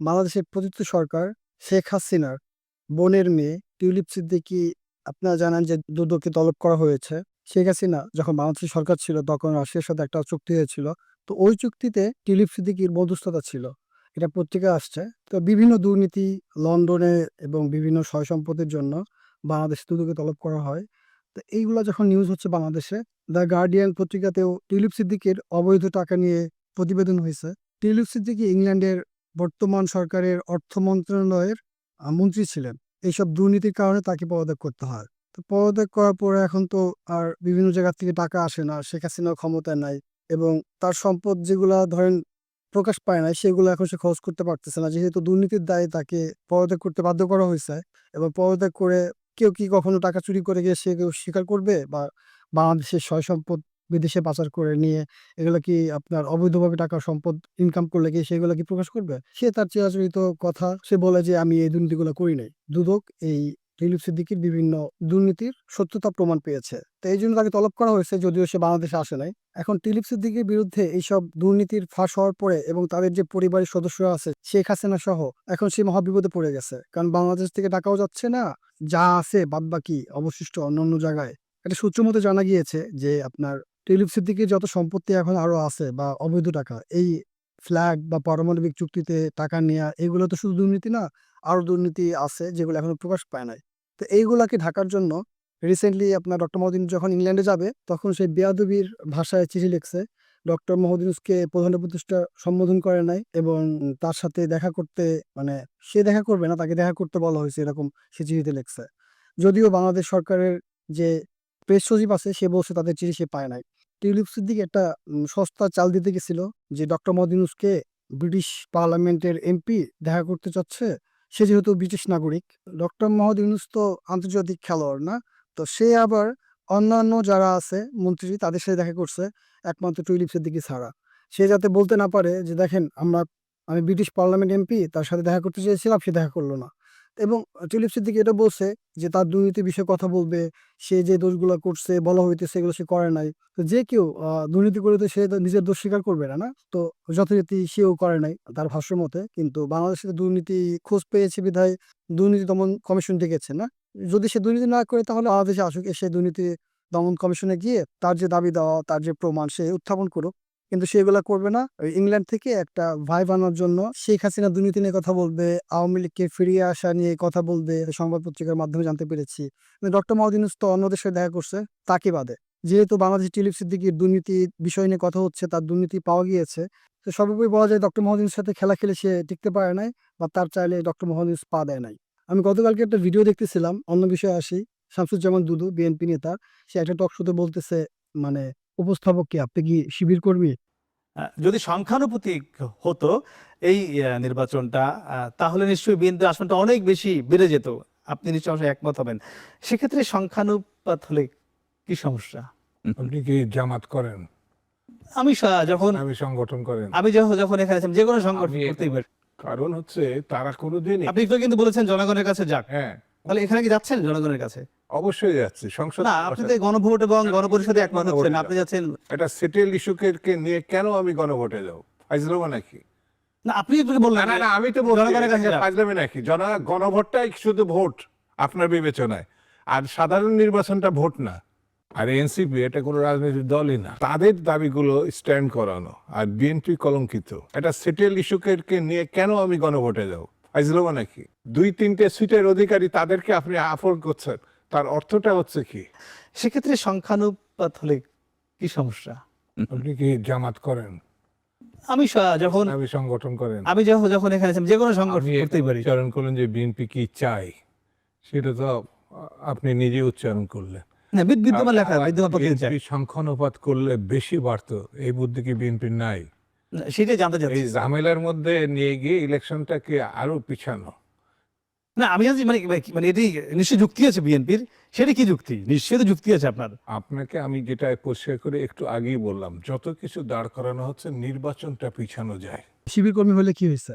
বাংলাদেশের পতিত সরকার শেখ হাসিনার বোনের মেয়ে টিউলিপ সিদ্দিকী, আপনারা জানেন যে দুদককে তলব করা হয়েছে। শেখ হাসিনা যখন বাংলাদেশের সরকার ছিল তখন রাশিয়ার সাথে একটা চুক্তি হয়েছিল। তো ওই চুক্তিতে টিউলিপ সিদ্দিকীর মধ্যস্থতা ছিল। এটা পত্রিকা আসছে। তো বিভিন্ন দুর্নীতি লন্ডনে এবং বিভিন্ন সয় সম্পত্তির জন্য বাংলাদেশ দুদকে তলব করা হয়। তো এইগুলো যখন নিউজ হচ্ছে বাংলাদেশে, দ্য গার্ডিয়ান পত্রিকাতেও টিউলিপ সিদ্দিকের অবৈধ টাকা নিয়ে প্রতিবেদন হয়েছে। টিউলিপ সিদ্দিকী ইংল্যান্ডের বর্তমান সরকারের অর্থ মন্ত্রণালয়ের মন্ত্রী ছিলেন। এইসব দুর্নীতির কারণে তাকে পদত্যাগ করতে হয়। তো পদত্যাগ করার পরে এখন তো আর বিভিন্ন জায়গা থেকে টাকা আসে না, শেখ হাসিনার ক্ষমতায় নাই এবং তার সম্পদ যেগুলা ধরেন প্রকাশ পায় না সেগুলো এখন সে খরচ করতে পারতেছে না। যেহেতু দুর্নীতির দায়ে তাকে পদত্যাগ করতে বাধ্য করা হয়েছে এবং পদত্যাগ করে কেউ কি কখনো টাকা চুরি করে গিয়ে সে কেউ স্বীকার করবে? বা বাংলাদেশের সয় সম্পদ বিদেশে পাচার করে নিয়ে এগুলো কি আপনার অবৈধভাবে টাকা সম্পদ ইনকাম করলে কি সেগুলো কি প্রকাশ করবে? সে তার চিরাচরিত কথা, সে বলে যে, আমি এই দুর্নীতিগুলো করি নাই। দুদক এই রিলিফ সিদ্দিকির বিভিন্ন দুর্নীতির সত্যতা প্রমাণ পেয়েছে। তো এই জন্য তাকে তলব করা হয়েছে, যদিও সে বাংলাদেশে আসে নাই। এখন টিলিপ সিদ্দিকির বিরুদ্ধে এইসব দুর্নীতির ফাঁস হওয়ার পরে এবং তাদের যে পরিবারের সদস্যরা আছে, শেখ হাসিনা সহ, এখন সে মহাবিপদে পড়ে গেছে। কারণ বাংলাদেশ থেকে টাকাও যাচ্ছে না, যা আছে বাদ বাকি অবশিষ্ট অন্যান্য জায়গায়। একটা সূত্র মতে জানা গিয়েছে যে, আপনার টিলিপ সিদ্দিকির যত সম্পত্তি এখন আরও আছে বা অবৈধ টাকা, এই ফ্ল্যাগ বা পারমাণবিক চুক্তিতে টাকা নেওয়া এগুলো তো শুধু দুর্নীতি না, আরও দুর্নীতি আছে যেগুলো এখনও প্রকাশ পায় নাই। তো এইগুলাকে ঢাকার জন্য রিসেন্টলি আপনার ডক্টর মহদিন যখন ইংল্যান্ডে যাবে, তখন সেই বেয়াদবির ভাষায় চিঠি লিখছে ডক্টর মহদিনুসকে প্রধান প্রতিষ্ঠা সম্বোধন করে নাই এবং তার সাথে দেখা করতে মানে সে দেখা করবে না, তাকে দেখা করতে বলা হয়েছে, এরকম সে চিঠিতে লিখছে। যদিও বাংলাদেশ সরকারের যে প্রেস সচিব আছে, সে বলছে তাদের চিঠি সে পায় নাই। টিউলিপ সিদ্দিক একটা সস্তা চাল দিতে গেছিল, যে ডক্টর মহদিনুসকে ব্রিটিশ পার্লামেন্টের এমপি দেখা করতে চাচ্ছে, সে যেহেতু ব্রিটিশ নাগরিক। ডক্টর মোহাম্মদ ইউনুস তো আন্তর্জাতিক খেলোয়াড় না, তো সে আবার অন্যান্য যারা আছে, মন্ত্রী, তাদের সাথে দেখা করছে, একমাত্র টুইলিপ সিদ্দিকি ছাড়া। সে যাতে বলতে না পারে যে, দেখেন, আমরা, আমি ব্রিটিশ পার্লামেন্ট এমপি, তার সাথে দেখা করতে চেয়েছিলাম, সে দেখা করল না। এবং টুলিপ সিদ্দিকি এটা বলছে যে তার দুর্নীতির বিষয়ে কথা বলবে, সে যে দোষগুলো করছে, বলা হইতেছে সেগুলো সে করে নাই। তো যে কেউ দুর্নীতি করে তো সে নিজের দোষ স্বীকার করবে না না? তো যথারীতি সেও করে নাই তার ভাষ্য মতে। কিন্তু বাংলাদেশে দুর্নীতি খোঁজ পেয়েছে বিধায় দুর্নীতি দমন কমিশন ডেকেছে, না? যদি সে দুর্নীতি না করে তাহলে বাংলাদেশে আসুক, এসে দুর্নীতি দমন কমিশনে গিয়ে তার যে দাবি দেওয়া, তার যে প্রমাণ সে উত্থাপন করুক। কিন্তু সেগুলা করবে না। ইংল্যান্ড থেকে একটা ভাই বানানোর জন্য শেখ হাসিনা দুর্নীতি নিয়ে কথা বলবে, আওয়ামী লীগকে ফিরিয়ে আসা নিয়ে কথা বলবে সংবাদ পত্রিকার মাধ্যমে জানতে পেরেছি। ডক্টর মাহদিনুস তো অন্যদের সাথে দেখা করছে, তাকে বাদে। যেহেতু বাংলাদেশ টিলিপ সিদ্দিকির দুর্নীতি বিষয় নিয়ে কথা হচ্ছে, তার দুর্নীতি পাওয়া গিয়েছে, তো সর্বোপরি বলা যায় ডক্টর মোহাম্মদের সাথে খেলা খেলে সে টিকতে পারে নাই বা তার চাইলে ডক্টর মোহাম্মদ পা দেয় নাই। আমি গতকালকে একটা ভিডিও দেখতেছিলাম, অন্য বিষয়ে আসি। শামসুজ্জামান দুদু, বিএনপি নেতা, সে একটা টক শোতে বলতেছে মানে উপস্থাপক কি? আপনি কি শিবির কর্মী? যদি সংখ্যানুপাতিক হতো এই নির্বাচনটা তাহলে নিশ্চয়ই বিএনপি আসনটা অনেক বেশি বেড়ে যেত। আপনি নিশ্চয়ই একমত হবেন। সেক্ষেত্রে সংখ্যানুপাত হলে কি সমস্যা? আপনি কি জামাত করেন? আমি যখন আমি সংগঠন করেন। আমি যখন যখন এখানে যে কোনো সংগঠন করতেই পারি। কারণ হচ্ছে তারা কোনোদিন আপনি তো কিন্তু বলেছেন জনগণের কাছে যাক। হ্যাঁ। তাহলে এখানে কি যাচ্ছেন জনগণের কাছে? অবশ্যই যাচ্ছে সংসদ না আপনি তো গণভোট এবং গণপরিষদে একমত হচ্ছেন আপনি যাচ্ছেন এটা সেটেল ইস্যুকে কে নিয়ে কেন আমি গণভোটে যাব? ফাইজলামা নাকি? না আপনি বললেন না না আমি তো। ফাইজলামি নাকি? জন গণভোটটাই শুধু ভোট আপনার বিবেচনায়। আর সাধারণ নির্বাচনটা ভোট না। আর এনসিপি এটা কোনো রাজনৈতিক দলই না। তাদের দাবিগুলো স্ট্যান্ড করানো আর বিএনপি কলঙ্কিত। এটা সেটেল ইস্যুকে কে নিয়ে কেন আমি গণভোটে যাব? ফাইজলামা নাকি? দুই তিনটে সিটের অধিকারী তাদেরকে আপনি আফোর্ড করছেন। তার অর্থটা হচ্ছে কি? সেক্ষেত্রে সংখ্যানুপাত হলে কি সমস্যা? আপনি কি জামাত করেন? আমি যখন আমি সংগঠন করেন। আমি যখন যখন এখানে যে কোনো সংগঠন করতেই পারি। উচ্চারণ করলেন যে বিএনপি কি চাই সেটা তো আপনি নিজে উচ্চারণ করলেন। বিদ্যমান লেখা বিদ্যমান চাই সংখ্যানুপাত করলে বেশি বাড়তো এই বুদ্ধি কি বিএনপির নাই? সেটাই জানতে চাচ্ছি। এই ঝামেলার মধ্যে নিয়ে গিয়ে ইলেকশনটাকে আরও পিছানো। না আমি জানি মানে মানে এটি নিশ্চয়ই যুক্তি আছে বিএনপির? সেটা কি যুক্তি? নিশ্চয়ই তো যুক্তি আছে আপনার। আপনাকে আমি যেটা পরিষ্কার করে একটু আগেই বললাম যত কিছু দাঁড় করানো হচ্ছে নির্বাচনটা পিছানো যায়। শিবির কর্মী হলে কি হয়েছে?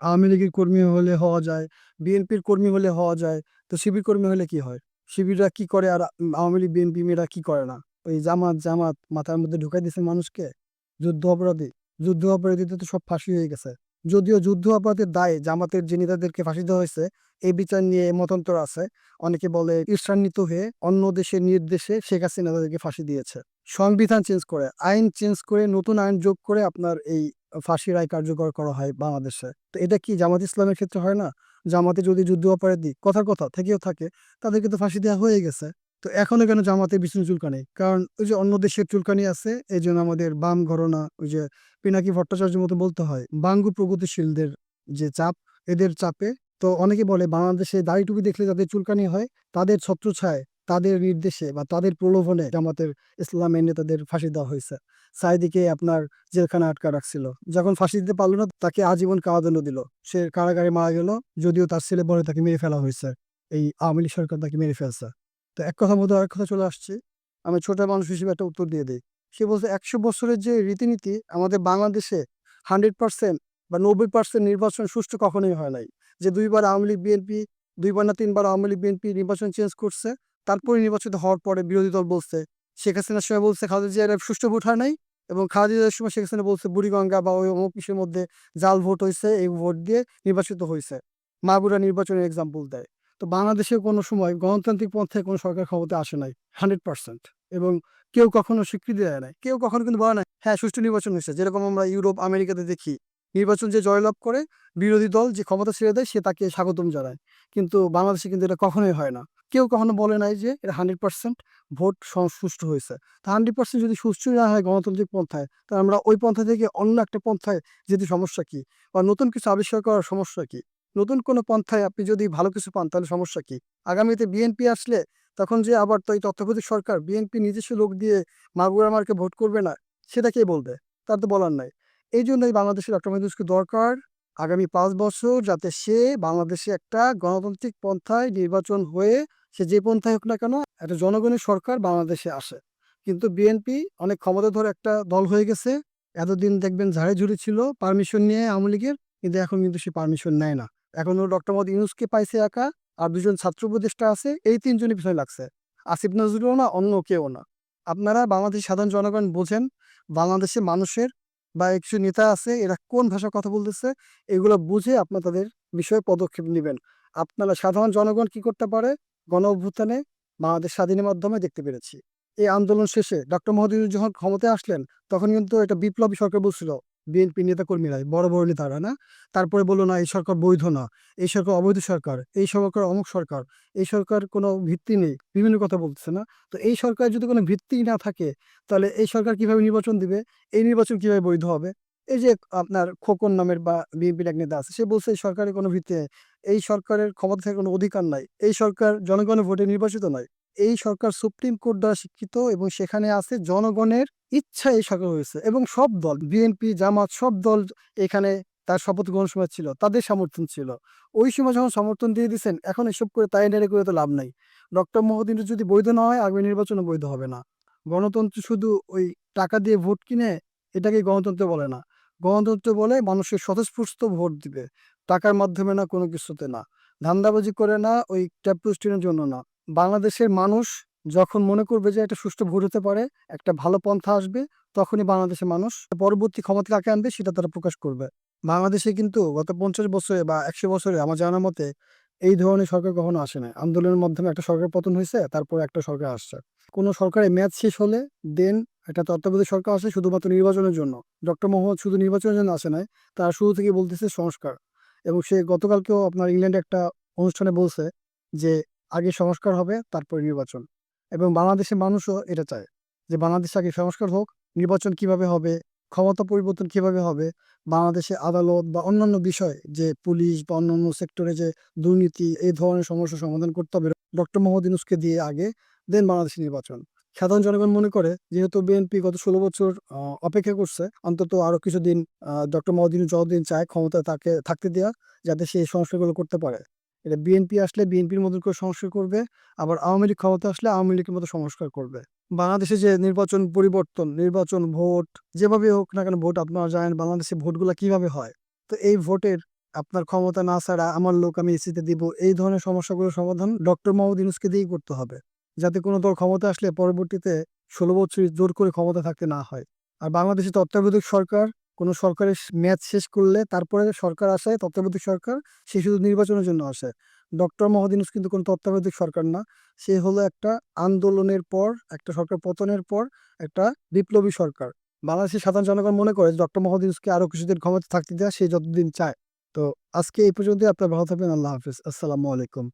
আওয়ামী লীগের কর্মী হলে হওয়া যায় বিএনপির কর্মী হলে হওয়া যায় তো শিবির কর্মী হলে কি হয়? শিবিররা কি করে আর আওয়ামী লীগ বিএনপি মেয়েরা কি করে না? ওই জামাত জামাত মাথার মধ্যে ঢুকাই দিয়েছে মানুষকে। যুদ্ধ অপরাধী যুদ্ধ অপরাধীতে তো সব ফাঁসি হয়ে গেছে। যদিও যুদ্ধ অপরাধের দায়ে জামাতের যে নেতাদেরকে ফাঁসি দেওয়া হয়েছে, এই বিচার নিয়ে মতান্তর আছে। অনেকে বলে ঈর্ষান্বিত হয়ে অন্য দেশের নির্দেশে শেখ হাসিনা তাদেরকে ফাঁসি দিয়েছে। সংবিধান চেঞ্জ করে, আইন চেঞ্জ করে, নতুন আইন যোগ করে আপনার এই ফাঁসি রায় কার্যকর করা হয় বাংলাদেশে। তো এটা কি জামাত ইসলামের ক্ষেত্রে হয় না? জামাতে যদি যুদ্ধ অপরাধী, কথার কথা, থেকেও থাকে, তাদেরকে তো ফাঁসি দেওয়া হয়ে গেছে। তো এখনও কেন জামাতে বিষ্ণু চুলকানি? কারণ ওই যে অন্য দেশের চুলকানি আছে, এই জন্য আমাদের বাম ঘরনা, ওই যে পিনাকি ভট্টাচার্যের মতো বলতে হয়, বাঙ্গু প্রগতিশীলদের যে চাপ, এদের চাপে। তো অনেকে বলে বাংলাদেশে দাড়ি টুপি দেখলে যাদের চুলকানি হয়, তাদের ছত্রছায়, তাদের নির্দেশে বা তাদের প্রলোভনে জামাতের ইসলামের নেতাদের ফাঁসি দেওয়া হয়েছে। সাইদিকে আপনার জেলখানা আটকা রাখছিল। যখন ফাঁসি দিতে পারল না, তাকে আজীবন কারাদণ্ড দিল। সে কারাগারে মারা গেল, যদিও তার ছেলে বলে তাকে মেরে ফেলা হয়েছে। এই আওয়ামী লীগ সরকার তাকে মেরে ফেলছে। তো এক কথা মধ্যে আরেক কথা চলে আসছে। আমি ছোট মানুষ হিসেবে একটা উত্তর দিয়ে দিই। সে বলছে, একশো বছরের যে রীতিনীতি আমাদের বাংলাদেশে হান্ড্রেড পার্সেন্ট বা নব্বই পার্সেন্ট নির্বাচন সুষ্ঠু কখনোই হয় নাই। যে দুইবার আওয়ামী লীগ, বিএনপি, দুইবার না তিনবার আওয়ামী লীগ, বিএনপি নির্বাচন চেঞ্জ করছে তারপরে নির্বাচিত হওয়ার পরে বিরোধী দল বলছে, শেখ হাসিনার সময় বলছে খালেদা জিয়ার সুষ্ঠু ভোট হয় নাই এবং খালেদা জিয়ার সময় শেখ হাসিনা বলছে বুড়িগঙ্গা বা ওই অমুক মধ্যে জাল ভোট হয়েছে এই ভোট দিয়ে নির্বাচিত হয়েছে মাগুরা নির্বাচনের এক্সাম্পল দেয়। তো বাংলাদেশে কোনো সময় গণতান্ত্রিক পন্থায় কোনো সরকার ক্ষমতা আসে নাই, হান্ড্রেড পার্সেন্ট এবং কেউ কখনো স্বীকৃতি দেয় নাই, কেউ কখনো কিন্তু বলে নাই হ্যাঁ সুষ্ঠু নির্বাচন হয়েছে। যেরকম আমরা ইউরোপ, আমেরিকাতে দেখি, নির্বাচন যে জয়লাভ করে বিরোধী দল যে ক্ষমতা ছেড়ে দেয় সে তাকে স্বাগতম জানায়। কিন্তু বাংলাদেশে কিন্তু এটা কখনোই হয় না। কেউ কখনো বলে নাই যে এটা হান্ড্রেড পার্সেন্ট ভোট সুষ্ঠু হয়েছে। তা হান্ড্রেড পার্সেন্ট যদি সুষ্ঠু না হয় গণতান্ত্রিক পন্থায় তা আমরা ওই পন্থা থেকে অন্য একটা পন্থায় যেতে সমস্যা কি? বা নতুন কিছু আবিষ্কার করার সমস্যা কি? নতুন কোনো পন্থায় আপনি যদি ভালো কিছু পান, তাহলে সমস্যা কি? আগামীতে বিএনপি আসলে তখন যে আবার তো এই তত্ত্বাবধায়ক সরকার, বিএনপি নিজস্ব লোক দিয়ে মাগুরা মার্কে ভোট করবে না, সেটা কে বলবে? তার তো বলার নাই। এই জন্যই বাংলাদেশের ডক্টর মাহিদুসকে দরকার আগামী পাঁচ বছর যাতে সে বাংলাদেশে একটা গণতান্ত্রিক পন্থায় নির্বাচন হয়ে সে যে পন্থায় হোক না কেন একটা জনগণের সরকার বাংলাদেশে আসে। কিন্তু বিএনপি অনেক ক্ষমতা ধরে একটা দল হয়ে গেছে। এতদিন দেখবেন ঝাড়ে ঝুড়ি ছিল, পারমিশন নিয়ে আওয়ামী লীগের, কিন্তু এখন কিন্তু সে পারমিশন নেয় না। এখন ডক্টর মোহাম্মদ ইউনুসকে পাইছে একা আর দুজন ছাত্র উপদেষ্টা আছে, এই তিনজনের পিছনে লাগছে। আসিফ নজরুলও না, অন্য কেউ না। আপনারা বাংলাদেশ সাধারণ জনগণ বোঝেন, বাংলাদেশের মানুষের বা কিছু নেতা আছে, এরা কোন ভাষা কথা বলতেছে, এগুলো বুঝে আপনার তাদের বিষয়ে পদক্ষেপ নেবেন। আপনারা সাধারণ জনগণ কি করতে পারে? গণ অভ্যুত্থানে বাংলাদেশ স্বাধীনের মাধ্যমে দেখতে পেরেছি। এই আন্দোলন শেষে ডক্টর মোহাম্মদ যখন ক্ষমতায় আসলেন, তখন কিন্তু এটা বিপ্লবী সরকার বলছিল বিএনপি নেতাকর্মীরা, বড় বড় নেতারা, না? তারপরে বলল, না, এই সরকার বৈধ না। এই সরকার অবৈধ সরকার। এই সরকার অমুক সরকার। এই সরকার কোনো ভিত্তি নেই। বিভিন্ন কথা বলতেছে, না? তো এই সরকার যদি কোনো ভিত্তি না থাকে, তাহলে এই সরকার কীভাবে নির্বাচন দিবে? এই নির্বাচন কীভাবে বৈধ হবে? এই যে আপনার খোকন নামের বা বিএনপির এক নেতা আছে, সে বলছে, এই সরকারের কোনো ভিত্তি নেই। এই সরকারের ক্ষমতা থেকে কোনো অধিকার নাই। এই সরকার জনগণের ভোটে নির্বাচিত নয়। এই সরকার সুপ্রিম কোর্ট দ্বারা শিক্ষিত এবং সেখানে আছে জনগণের ইচ্ছা এই সরকার হয়েছে এবং সব দল বিএনপি জামাত, সব দল এখানে তার শপথ গ্রহণ সময় ছিল, তাদের সমর্থন ছিল। ওই সময় যখন সমর্থন দিয়ে দিচ্ছেন এখন এসব করে তাই নেড়ে করে তো লাভ নাই। ডক্টর মোহাম্মদ যদি বৈধ না হয়, আগামী নির্বাচনে বৈধ হবে না। গণতন্ত্র শুধু ওই টাকা দিয়ে ভোট কিনে এটাকে গণতন্ত্র বলে না। গণতন্ত্র বলে মানুষের স্বতঃস্ফূর্ত ভোট দিবে। টাকার মাধ্যমে না, কোনো কিছুতে না। ধান্দাবাজি করে না, ওই ট্যাপ জন্য না। বাংলাদেশের মানুষ যখন মনে করবে যে একটা সুষ্ঠু ভোট হতে পারে, একটা ভালো পন্থা আসবে, তখনই বাংলাদেশের মানুষ পরবর্তী ক্ষমতা কাকে আনবে সেটা তারা প্রকাশ করবে। বাংলাদেশে কিন্তু গত পঞ্চাশ বছরে বা একশো বছরে আমার জানার মতে এই ধরনের সরকার কখনো আসে না আন্দোলনের মাধ্যমে একটা সরকার পতন হয়েছে, তারপর একটা সরকার আসছে। কোনো সরকারের মেয়াদ শেষ হলে দেন একটা তত্ত্বাবধায়ক সরকার আসে শুধুমাত্র নির্বাচনের জন্য। ডক্টর মোহাম্মদ শুধু নির্বাচনের জন্য আসে নাই, তার শুরু থেকে বলতেছে সংস্কার। এবং সে গতকালকেও আপনার ইংল্যান্ডে একটা অনুষ্ঠানে বলছে যে আগে সংস্কার হবে, তারপর নির্বাচন। এবং বাংলাদেশের মানুষও এটা চায় যে বাংলাদেশে আগে সংস্কার হোক, নির্বাচন কীভাবে হবে, ক্ষমতা পরিবর্তন কীভাবে হবে, বাংলাদেশে আদালত বা অন্যান্য বিষয় যে পুলিশ বা অন্যান্য সেক্টরে যে দুর্নীতি, এই ধরনের সমস্যা সমাধান করতে হবে, ডক্টর মোহাম্মদ দিয়ে আগে, দেন বাংলাদেশের নির্বাচন। সাধারণ জনগণ মনে করে, যেহেতু বিএনপি গত ষোলো বছর অপেক্ষা করছে, অন্তত আরও কিছুদিন ডক্টর ইউনুস যতদিন চায় ক্ষমতা তাকে, থাকতে দেওয়া যাতে সে এই সংস্কারগুলো করতে পারে। এটা বিএনপি আসলে বিএনপির মতন করে সংস্কার করবে, আবার আওয়ামী লীগ ক্ষমতা আসলে আওয়ামী লীগের মতো সংস্কার করবে। বাংলাদেশে যে নির্বাচন পরিবর্তন, নির্বাচন ভোট যেভাবে হোক না কেন ভোট, আপনারা জানেন বাংলাদেশে ভোটগুলো কীভাবে হয়? তো এই ভোটের আপনার ক্ষমতা না ছাড়া আমার লোক আমি এসিতে দিব, এই ধরনের সমস্যাগুলোর সমাধান ডক্টর মোহাম্মদ ইউনুসকে দিয়েই করতে হবে। যাতে কোনো দল ক্ষমতা আসলে পরবর্তীতে ষোলো বছর জোর করে ক্ষমতা থাকতে না হয়। আর বাংলাদেশে তত্ত্বাবধায়ক সরকার কোনো সরকারের মেয়াদ শেষ করলে তারপরে সরকার আসে, তত্ত্বাবধায়ক সরকার, সে শুধু নির্বাচনের জন্য আসে। ডক্টর মোহাম্মদ ইউনূস কিন্তু কোনো তত্ত্বাবধায়ক সরকার না। সে হলো একটা আন্দোলনের পর, একটা সরকার পতনের পর, একটা বিপ্লবী সরকার। বাংলাদেশের সাধারণ জনগণ মনে করে ডক্টর মোহাম্মদ ইউনূসকে আরও কিছুদিন ক্ষমতা থাকতে দেওয়া সে যতদিন চায়। তো আজকে এই পর্যন্ত আপনার ভালো থাকবেন, আল্লাহ হাফিজ। আসসালামু আলাইকুম।